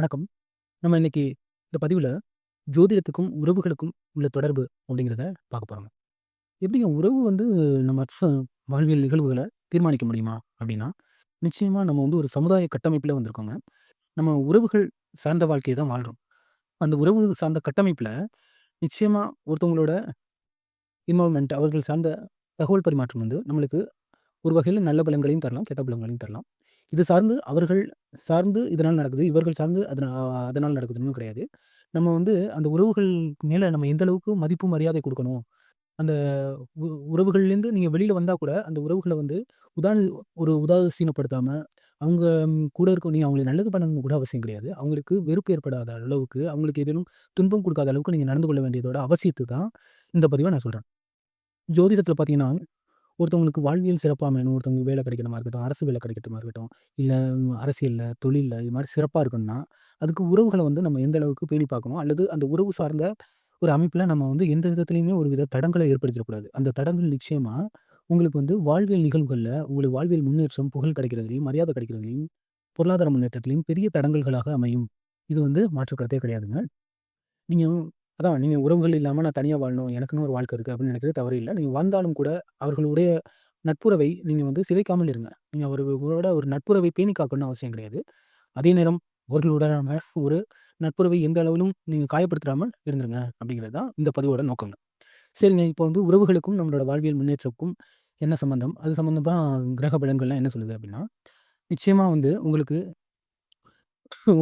வணக்கம். நம்ம இன்னைக்கு இந்த பதிவில் ஜோதிடத்துக்கும், உறவுகளுக்கும் உள்ள தொடர்பு அப்படிங்கிறத பார்க்க போகிறோங்க எப்படிங்க உறவு வந்து நம்ம வாழ்வியல் நிகழ்வுகளை தீர்மானிக்க முடியுமா? அப்படின்னா, நிச்சயமாக நம்ம வந்து ஒரு சமுதாய கட்டமைப்பில் வந்திருக்கோங்க. நம்ம உறவுகள் சார்ந்த வாழ்க்கையை தான் வாழ்கிறோம் அந்த உறவு சார்ந்த கட்டமைப்பில் நிச்சயமாக ஒருத்தவங்களோட இன்வால்மெண்ட் அவர்கள் சார்ந்த தகவல் பரிமாற்றம் வந்து நம்மளுக்கு ஒரு வகையில் நல்ல பலன்களையும் தரலாம், கெட்ட பலன்களையும் தரலாம். இது சார்ந்து அவர்கள் சார்ந்து இதனால் நடக்குது. இவர்கள் சார்ந்து அதனால் அதனால் நடக்குதுன்னு கிடையாது. நம்ம வந்து அந்த உறவுகளுக்கு மேலே நம்ம எந்த அளவுக்கு மதிப்பு, மரியாதை கொடுக்கணும் அந்த உ உறவுகள்லேருந்து நீங்கள் வெளியில் வந்தால் கூட, அந்த உறவுகளை வந்து உதாரண ஒரு உதாசீனப்படுத்தாமல் அவங்க கூட இருக்க நீங்கள் அவங்களுக்கு நல்லது பண்ணணும்னு கூட அவசியம் கிடையாது. அவங்களுக்கு வெறுப்பு ஏற்படாத அளவுக்கு, அவங்களுக்கு ஏதேனும் துன்பம் கொடுக்காத அளவுக்கு நீங்கள் நடந்து கொள்ள வேண்டியதோட அவசியத்தை தான் இந்த பதிவை நான் சொல்கிறேன் ஜோதிடத்தில் பார்த்தீங்கன்னா, ஒருத்தவங்களுக்கு வாழ்வியல் சிறப்பாக அமையணும், ஒருத்தவங்களுக்கு வேலை கிடைக்கணுமா இருக்கட்டும், அரசு வேலை கிடைக்கட்டுமா இருக்கட்டும், இல்லை அரசியலில் தொழிலில் இது மாதிரி சிறப்பாக இருக்கணும்னா, அதுக்கு உறவுகளை வந்து நம்ம எந்த அளவுக்கு பேணி பார்க்கணும், அல்லது அந்த உறவு சார்ந்த ஒரு அமைப்பில் நம்ம வந்து எந்த விதத்துலையுமே ஒரு வித தடங்களை ஏற்படுத்திடக்கூடாது அந்த தடங்கள் நிச்சயமாக உங்களுக்கு வந்து வாழ்வியல் நிகழ்வுகளில் உங்களுக்கு வாழ்வியல் முன்னேற்றம், புகழ் கிடைக்கிறதுலையும் மரியாதை கிடைக்கிறதுலையும் பொருளாதார முன்னேற்றத்திலையும் பெரிய தடங்கல்களாக அமையும். இது வந்து மாற்றுக்கிறதே கிடையாதுங்க. நீங்கள் அதான் நீங்கள் உறவுகள் இல்லாம நான் தனியா வாழணும், எனக்குன்னு ஒரு வாழ்க்கை இருக்கு அப்படின்னு நினைக்கிறது தவறு இல்ல. நீங்க வாழ்ந்தாலும் கூட அவர்களுடைய நட்புறவை நீங்க வந்து சிதைக்காமல் இருங்க. நீங்க அவர்களோட ஒரு நட்புறவை பேணி காக்கணும்னு அவசியம் கிடையாது. அதே நேரம் அவர்களுடனான ஒரு நட்புறவை எந்த அளவிலும் நீங்க காயப்படுத்தாமல் இருந்துருங்க அப்படிங்கிறது தான் இந்த பதிவோட நோக்கங்க. சரிங்க, இப்போ வந்து உறவுகளுக்கும் நம்மளோட வாழ்வியல் முன்னேற்றக்கும் என்ன சம்மந்தம்? அது சம்மந்தமா கிரக பலன்கள்லாம் என்ன சொல்லுது அப்படின்னா, நிச்சயமா வந்து உங்களுக்கு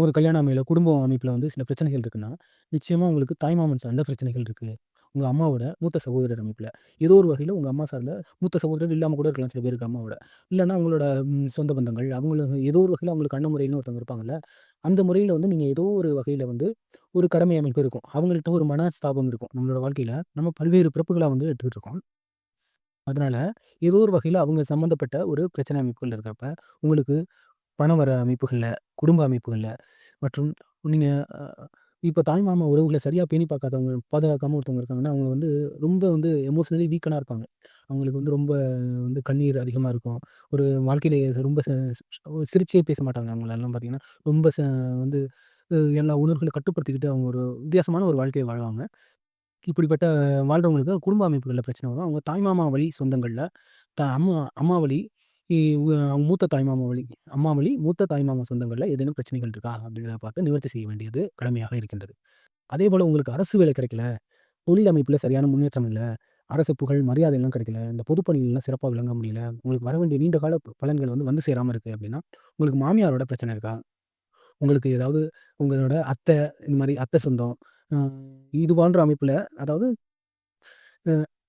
ஒரு கல்யாண அமையல, குடும்ப அமைப்பில் வந்து சில பிரச்சனைகள் இருக்குன்னா, நிச்சயமா உங்களுக்கு தாய்மாமன் சார்ந்த பிரச்சனைகள் இருக்கு. உங்க அம்மாவோட மூத்த சகோதரர் அமைப்பில் ஏதோ ஒரு வகையில உங்க அம்மா சார்ந்த மூத்த சகோதரர் இல்லாம கூட இருக்கலாம் சில பேருக்கு அம்மாவோட. இல்லன்னா அவங்களோட ம் சொந்த பந்தங்கள், அவங்கள ஏதோ ஒரு வகையில அவங்களுக்கு அண்ணன் முறைன்னு ஒருத்தவங்க இருப்பாங்கல்ல. அந்த முறையில வந்து நீங்க ஏதோ ஒரு வகையில வந்து ஒரு கடமை அமைப்பு இருக்கும். அவங்கள்ட்ட ஒரு மனஸ்தாபம் இருக்கும். நம்மளோட வாழ்க்கையில நம்ம பல்வேறு பிறப்புகளா வந்து எடுத்துக்கிட்டு இருக்கோம். அதனால ஏதோ ஒரு வகையில அவங்க சம்மந்தப்பட்ட ஒரு பிரச்சனை அமைப்புகள் இருக்கிறப்ப, உங்களுக்கு பணம் வர அமைப்புகளில் குடும்ப அமைப்புகளில் மற்றும் நீங்கள் இப்போ தாய்மாமா உறவுகளை சரியாக பேணி பார்க்காதவங்க, பாதுகாக்காமல் ஒருத்தவங்க இருக்காங்கன்னா, அவங்க வந்து ரொம்ப வந்து எமோஷனலி வீக்கனாக இருப்பாங்க. அவங்களுக்கு வந்து ரொம்ப வந்து கண்ணீர் அதிகமாக இருக்கும். ஒரு வாழ்க்கையில ரொம்ப ச சிரிச்சே பேச மாட்டாங்க. அவங்களெல்லாம் பார்த்தீங்கன்னா, ரொம்ப ச வந்து எல்லா உணர்வுகளை கட்டுப்படுத்திக்கிட்டு அவங்க ஒரு வித்தியாசமான ஒரு வாழ்க்கையை வாழ்வாங்க. இப்படிப்பட்ட வாழ்கிறவங்களுக்கு குடும்ப அமைப்புகளில் பிரச்சனை வரும். அவங்க தாய்மாமா வழி சொந்தங்களில் த அம்மா அம்மா வழி மூத்த தாய்மாமா வழி அம்மா வழி மூத்த தாய்மாமா சொந்தங்களில் ஏதேனும் பிரச்சனைகள் இருக்கா? அப்படிங்கிறத பார்த்து நிவர்த்தி செய்ய வேண்டியது கடமையாக இருக்கின்றது. அதே போல் உங்களுக்கு அரசு வேலை கிடைக்கல, தொழில் அமைப்பில் சரியான முன்னேற்றம் இல்லை அரசு புகழ், மரியாதைலாம் கிடைக்கல, இந்த பொதுப்பணிகள்லாம் சிறப்பாக விளங்க முடியல, உங்களுக்கு வர வேண்டிய நீண்ட கால பலன்கள் வந்து வந்து சேராமல் இருக்குது அப்படின்னா, உங்களுக்கு மாமியாரோட பிரச்சனை இருக்கா? உங்களுக்கு ஏதாவது உங்களோட அத்தை, இந்த மாதிரி அத்தை சொந்தம், இது போன்ற அமைப்பில் அதாவது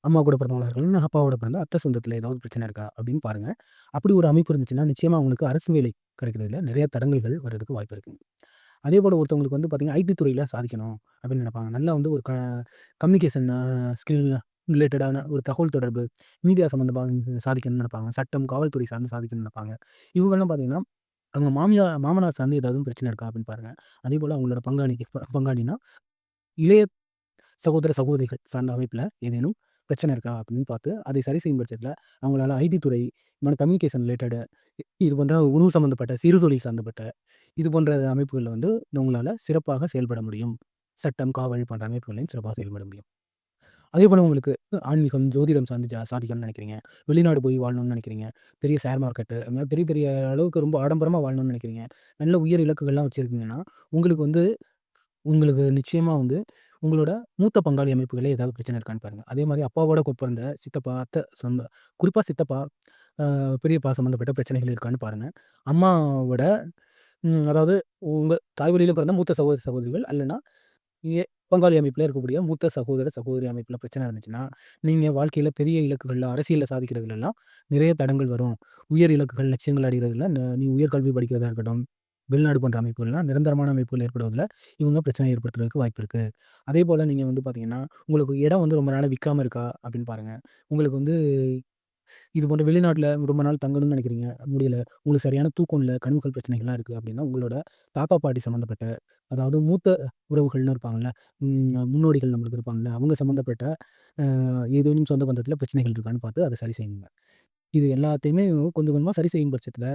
அம்மா கூட பிறந்தவங்களா இருக்கலாம், அப்பாவோட பிறந்த அத்தை சொந்தத்தில் ஏதாவது பிரச்சனை இருக்கா? அப்படின்னு பாருங்கள் அப்படி ஒரு அமைப்பு இருந்துச்சுன்னா, நிச்சயமாக அவங்களுக்கு அரசு வேலை கிடைக்கிறதுல நிறைய தடங்கல்கள் வர்றதுக்கு வாய்ப்பு இருக்குது அதே போல் ஒருத்தவங்களுக்கு வந்து பார்த்தீங்கன்னா, ஐடி துறையில் சாதிக்கணும் அப்படின்னு நினைப்பாங்க. நல்லா வந்து ஒரு க கம்யூனிகேஷன் ஸ்கில் ரிலேட்டடான ஒரு தகவல் தொடர்பு, மீடியா சம்மந்தமாக சாதிக்கணும்னு நினைப்பாங்க. சட்டம், காவல்துறை சார்ந்து சாதிக்கணும்னு நினைப்பாங்க. இவங்கெல்லாம் பார்த்தீங்கன்னா, அவங்க மாமியார் மாமனார் சார்ந்து ஏதாவது பிரச்சனை இருக்கா? அப்படின்னு பாருங்கள் அதே போல் அவங்களோட பங்காளி பங்காளினா இளைய சகோதர, சகோதரிகள் சார்ந்த அமைப்பில் ஏதேனும் பிரச்சனை இருக்கா? அப்படின்னு பார்த்து அதை சரி செய்யும் பட்சத்தில் அவங்களால ஐடி துறை, இது கம்யூனிகேஷன் ரிலேட்டடு இது போன்ற உணவு சம்மந்தப்பட்ட, சிறுதொழில் சார்ந்தப்பட்ட, இது போன்ற அமைப்புகளில் வந்து உங்களால் சிறப்பாக செயல்பட முடியும். சட்டம், காவல் போன்ற அமைப்புகளையும் சிறப்பாக செயல்பட முடியும். அதே போல் உங்களுக்கு ஆன்மீகம், ஜோதிடம் சார்ந்து ஜா சாதிக்கணும்னு நினைக்கிறீங்க. வெளிநாடு போய் வாழணும்னு நினைக்கிறீங்க. பெரிய ஷேர் மார்க்கெட்டு, அது மாதிரி பெரிய பெரிய அளவுக்கு ரொம்ப ஆடம்பரமாக வாழணும்னு நினைக்கிறீங்க. நல்ல உயர் இலக்குகள்லாம் வச்சுருக்கீங்கன்னா உங்களுக்கு வந்து உங்களுக்கு நிச்சயமாக வந்து உங்களோட மூத்த பங்காளி அமைப்புகளே ஏதாவது பிரச்சனை இருக்கான்னு பாருங்க. அதே மாதிரி அப்பாவோட கூட பிறந்த சித்தப்பா, அத்தை சொந்த குறிப்பாக சித்தப்பா, பெரியப்பா சம்மந்தப்பட்ட பிரச்சனைகள் இருக்கான்னு பாருங்க. அம்மாவோட அதாவது உங்கள் தாய் வழியில பிறந்த மூத்த சகோதர, சகோதரிகள் அல்லைன்னா பங்காளி அமைப்பில் இருக்கக்கூடிய மூத்த சகோதர, சகோதரி அமைப்பில் பிரச்சனை இருந்துச்சுன்னா, நீங்கள் வாழ்க்கையில் பெரிய இலக்குகளில் அரசியலில் சாதிக்கிறதுலாம் நிறைய தடங்கள் வரும். உயர் இலக்குகள், லட்சியங்கள் அடைகிறதுல நீ உயர்கல்வி படிக்கிறதா இருக்கட்டும், வெளிநாடு போன்ற அமைப்புகள்லாம் நிரந்தரமான அமைப்புகள் ஏற்படுவதில் இவங்க பிரச்சனை ஏற்படுத்துறதுக்கு வாய்ப்பு இருக்குது அதே போல் நீங்கள் வந்து பார்த்தீங்கன்னா, உங்களுக்கு இடம் வந்து ரொம்ப நாளாக விற்காமல் இருக்கா? அப்படின்னு பாருங்கள் உங்களுக்கு வந்து இது போன்ற வெளிநாட்டில் ரொம்ப நாள் தங்கணும்னு நினைக்கிறீங்க, முடியல. உங்களுக்கு சரியான தூக்கம் இல்லை கனவுகள் பிரச்சனைகள்லாம் இருக்குது அப்படின்னா, உங்களோட தாத்தா, பாட்டி சம்மந்தப்பட்ட அதாவது மூத்த உறவுகள்னு இருப்பாங்கல்ல, முன்னோடிகள் நம்மளுக்கு இருப்பாங்கல்ல, அவங்க சம்மந்தப்பட்ட ஏதேனும் சொந்த பந்தத்தில் பிரச்சனைகள் இருக்கான்னு பார்த்து அதை சரி செய்யுங்க. இது எல்லாத்தையுமே கொஞ்சம் கொஞ்சமாக சரி செய்யும் பட்சத்தில்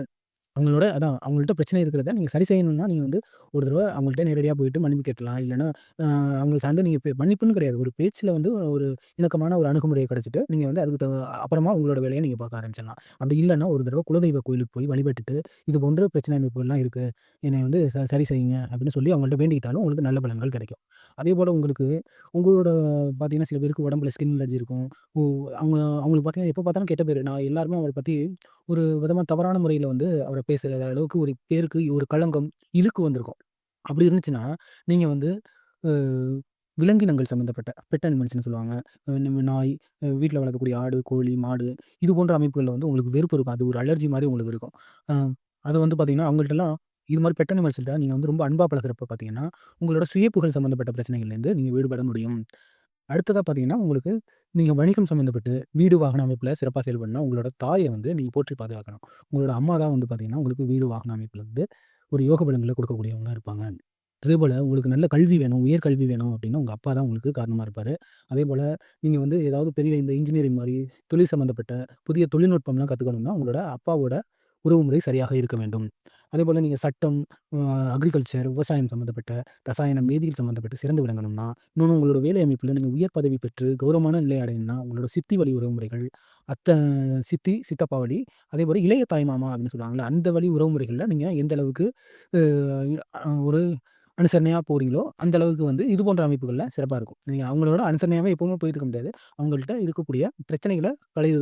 அவங்களோட அதான் அவங்கள்ட்ட பிரச்சனை இருக்கிறத நீங்கள் சரி செய்யணும்னா, நீங்கள் வந்து ஒரு தடவை அவங்கள்ட்ட நேரடியாக போயிட்டு மன்னிப்பு கேட்கலாம். இல்லைன்னா அ அவங்க சார்ந்து நீங்கள் பே மன்னிப்புன்னு கிடையாது. ஒரு பேச்சில் வந்து ஒரு இணக்கமான ஒரு அணுகுமுறையை கிடச்சிட்டு நீங்கள் வந்து அதுக்கு அப்புறமா உங்களோட வேலையை நீங்கள் பார்க்க ஆரம்பிச்சிடலாம். அப்படி இல்லைன்னா ஒரு தடவை குலதெய்வ கோயிலுக்கு போய் வழிபட்டுட்டு, இது போன்ற பிரச்சனை அமைப்புகள்லாம் இருக்குது என்னை வந்து ச சரி செய்யுங்க அப்படின்னு சொல்லி அவங்கள்ட்ட வேண்டிக்கிட்டாலும் உங்களுக்கு நல்ல பலன்கள் கிடைக்கும். அதே போல் உங்களுக்கு உங்களோட பார்த்தீங்கன்னா, சில பேருக்கு உடம்புல ஸ்கின் அலர்ஜி இருக்கும். அவங்க அவங்களுக்கு பார்த்தீங்கன்னா, எப்போ பார்த்தாலும் கெட்ட பேர் நான் எல்லாருமே அவர பற்றி ஒரு விதமா தவறான முறையில வந்து அவர பேசுற அளவுக்கு ஒரு பேருக்கு ஒரு களங்கம், இழுக்கு வந்திருக்கும். அப்படி இருந்துச்சுன்னா, நீங்க வந்து அ விலங்கினங்கள் சம்மந்தப்பட்ட பெட் அனிமல்ஸ்ன்னு சொல்லுவாங்க. அ நம்ம நாய், அ வீட்ல வளர்க்கக்கூடிய ஆடு, கோழி, மாடு இது போன்ற அமைப்புகள்ல வந்து உங்களுக்கு வெறுப்பு இருக்கும். அது ஒரு அலர்ஜி மாரி உங்களுக்கு இருக்கும். அ அது வந்து பார்த்தீங்கன்னா, அவங்கள்ட்டலாம் இது மாரி பெட் அனிமல்ஸ்ட்ட நீங்க வந்து ரொம்ப அன்பா பழகுறப்ப பார்த்தீங்கன்னா, உங்களோட சுயப்புகழ் சம்மந்தப்பட்ட பிரச்சனைகள்லேருந்து நீங்க விடுபட முடியும். அடுத்ததாக பார்த்தீங்கன்னா, உங்களுக்கு நீங்கள் வணிகம் சம்மந்தப்பட்டு வீடு, வாகன அமைப்பில் சிறப்பாக செயல்படணும் உங்களோட தாயை வந்து நீங்கள் போற்றி பாதுகாக்கணும். உங்களோட அம்மா தான் வந்து பார்த்தீங்கன்னா, உங்களுக்கு வீடு, வாகன அமைப்பில் வந்து ஒரு யோக பலன்களை கொடுக்கக்கூடியவங்களா இருப்பாங்க. அதேபோல உங்களுக்கு நல்ல கல்வி வேணும், உயர்கல்வி வேணும் அப்படின்னா, உங்கள் அப்பா தான் உங்களுக்கு காரணமாக இருப்பார் அதே போல் நீங்கள் வந்து ஏதாவது பெரிய இந்த இன்ஜினியரிங் மாதிரி தொழில் சம்மந்தப்பட்ட புதிய தொழில்நுட்பம்லாம் கற்றுக்கணும்னா உங்களோட அப்பாவோட உறவுமுறை சரியாக இருக்க வேண்டும். அதே போல் நீங்கள் சட்டம், அக்ரிகல்ச்சர், விவசாயம் சம்மந்தப்பட்ட, ரசாயனம், வேதியியல் சம்மந்தப்பட்டு சிறந்து விளங்கணும்னா, இன்னொன்று உங்களோட வேலை அமைப்பில் நீங்கள் உயர் பதவி பெற்று கௌரவமான நிலை அடையணும்னா, உங்களோட சித்தி வழி உறவுமுறைகள், அத்த சித்தி, சித்தப்பா வழி, அதேபோல இளைய தாய்மாமா அப்படின்னு சொல்லுவாங்கள்ல அந்த வழி உறவுமுறைகளில் நீங்கள் எந்த அளவுக்கு ஒரு அனுசரணையாக போகிறீங்களோ அந்த அளவுக்கு வந்து இது போன்ற அமைப்புகளில் சிறப்பாக இருக்கும். நீங்கள் அவங்களோட அனுசரணையாகவே எப்பவுமே போயிட்டு இருக்க முடியாது. அவங்கள்ட்ட இருக்கக்கூடிய பிரச்சனைகளை களைவு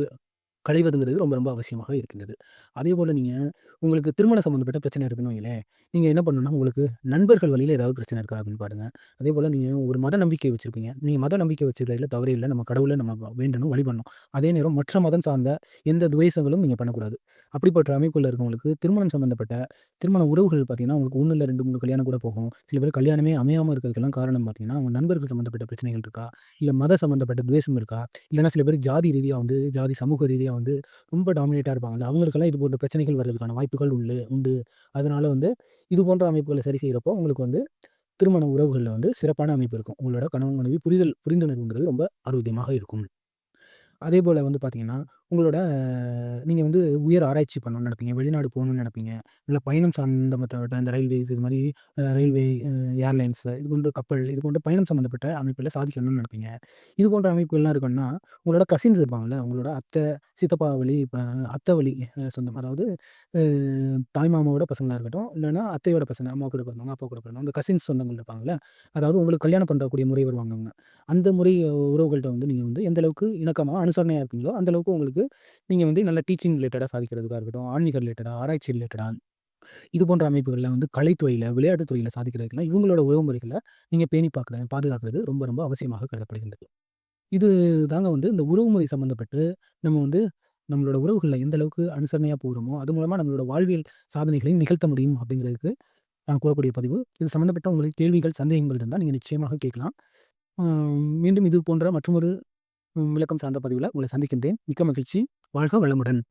களைவதுங்கிறது ரொம்ப ரொம்ப அவசியமாக இருக்கின்றது. அதேபோல நீங்கள் உங்களுக்கு திருமணம் சம்மந்தப்பட்ட பிரச்சனை இருக்குன்னு வைங்களேன், நீங்கள் என்ன பண்ணணும்னா, உங்களுக்கு நண்பர்கள் வழியில் ஏதாவது பிரச்சனை இருக்கா அப்படின்னு பாருங்கள் அதே போல் நீங்கள் ஒரு மத நம்பிக்கை வச்சுருப்பீங்க நீங்கள் மத நம்பிக்கை வச்சிருக்கிறதுல தவறே இல்லை நம்ம கடவுளை நம்ம வேண்டணும், வழிபடணும். அதே நேரம் மற்ற மதம் சார்ந்த எந்த துவேஷங்களும் நீங்கள் பண்ணக்கூடாது. அப்படிப்பட்ட அமைப்புல இருக்கவங்களுக்கு திருமணம் சம்மந்தப்பட்ட திருமண உறவுகள் பார்த்தீங்கன்னா, உங்களுக்கு ஒன்று இல்லை ரெண்டு மூணு கல்யாணம் கூட போகும். சில பேர் கல்யாணமே அமையாமல் இருக்கிறதுக்கெல்லாம் காரணம் பார்த்தீங்கன்னா, அவங்க நண்பர்கள் சம்மந்தப்பட்ட பிரச்சனைகள் இருக்கா? இல்லை மத சம்மந்தப்பட்ட துவேஷம் இருக்கா? இல்லைனா சில பேர் ஜாதி ரீதியாக வந்து ஜாதி சமூக ரீதியாக வந்து ரொம்ப டாமினேட்டாக இருப்பாங்கல்ல, அவங்களுக்கெல்லாம் இது போன்ற பிரச்சனைகள் வர்றதுக்கான வாய்ப்புகள் உள்ளு உண்டு. அதனால வந்து இது போன்ற அமைப்புகளை சரி செய்கிறப்போ உங்களுக்கு வந்து திருமண உறவுகளில் வந்து சிறப்பான அமைப்பு இருக்கும். உங்களோட கணவன், மனைவி புரிதல் புரிந்துணர்வுங்கிறது ரொம்ப ஆரோக்கியமாக இருக்கும். அதே போல் வந்து பார்த்தீங்கன்னா, உங்களோட நீங்கள் வந்து உயர் ஆராய்ச்சி பண்ணணும்னு நெனைப்பீங்க. வெளிநாடு போகணும்னு நினைப்பீங்க இல்லை பயணம் சம்மந்தப்பட்ட இந்த ரயில்வேஸ் இது மாதிரி ரயில்வே, ஏர்லைன்ஸ் இது போன்ற கப்பல், இது போன்ற பயணம் சம்மந்தப்பட்ட அமைப்பில் சாதிக்கணும்னு நினைப்பீங்க இது போன்ற அமைப்புகள்லாம் இருக்குன்னா உங்களோட கசின்ஸ் இருப்பாங்கல்ல, உங்களோட அத்தை, சித்தப்பா வழி அத்தை வழி சொந்தம். அதாவது தாய்மாமாவோட பசங்களாக இருக்கட்டும், இல்லைனா அத்தையோட பசங்க, அம்மா கூட பிறந்தவங்க, அப்பா கூட பிறந்தவங்க, அந்த கசின்ஸ் சொந்தங்கள் இருப்பாங்கல்ல, அதாவது உங்களுக்கு கல்யாணம் பண்ணக்கூடிய முறை வருவாங்க அந்த முறை உறவுகள்கிட்ட வந்து நீங்கள் வந்து எந்த அளவுக்கு இணக்கமாக அனுசரணையாக இருப்பீங்களோ, அந்தளவுக்கு உங்களுக்கு சாதிக்கிறதுக்கு நீங்கள் வந்து நல்ல டீச்சிங் ரிலேட்டடாக சாதிக்கிறதுக்காக இருக்கட்டும், ஆன்மீக ரிலேட்டடாக ஆராய்ச்சி ரிலேட்டடாக இது போன்ற அமைப்புகளில் வந்து கலைத்துறையில் விளையாட்டுத்துறையில் துறையில இவங்களோட உறவுமுறைகளை நீங்கள் பேணி பார்க்குறது பாதுகாக்கிறது ரொம்ப ரொம்ப அவசியமாக கருதப்படுகின்றது. இது தாங்க வந்து இந்த உறவுமுறை சம்மந்தப்பட்டு நம்ம வந்து நம்மளோட உறவுகளில் எந்த அளவுக்கு அனுசரணையாக போகிறோமோ அது மூலமாக நம்மளோட வாழ்வியல் சாதனைகளையும் நிகழ்த்த முடியும் அப்படிங்கிறதுக்கு நான் கூறக்கூடிய பதிவு. இது சம்மந்தப்பட்ட உங்களுக்கு கேள்விகள், சந்தேகங்கள் இருந்தால் நீங்கள் நிச்சயமாக கேட்கலாம். மீண்டும் இது போன்ற மற்றொரு விளக்கம் சார்ந்த பதிவில் உங்களை சந்திக்கின்றேன். மிக்க மகிழ்ச்சி. வாழ்க வளமுடன்.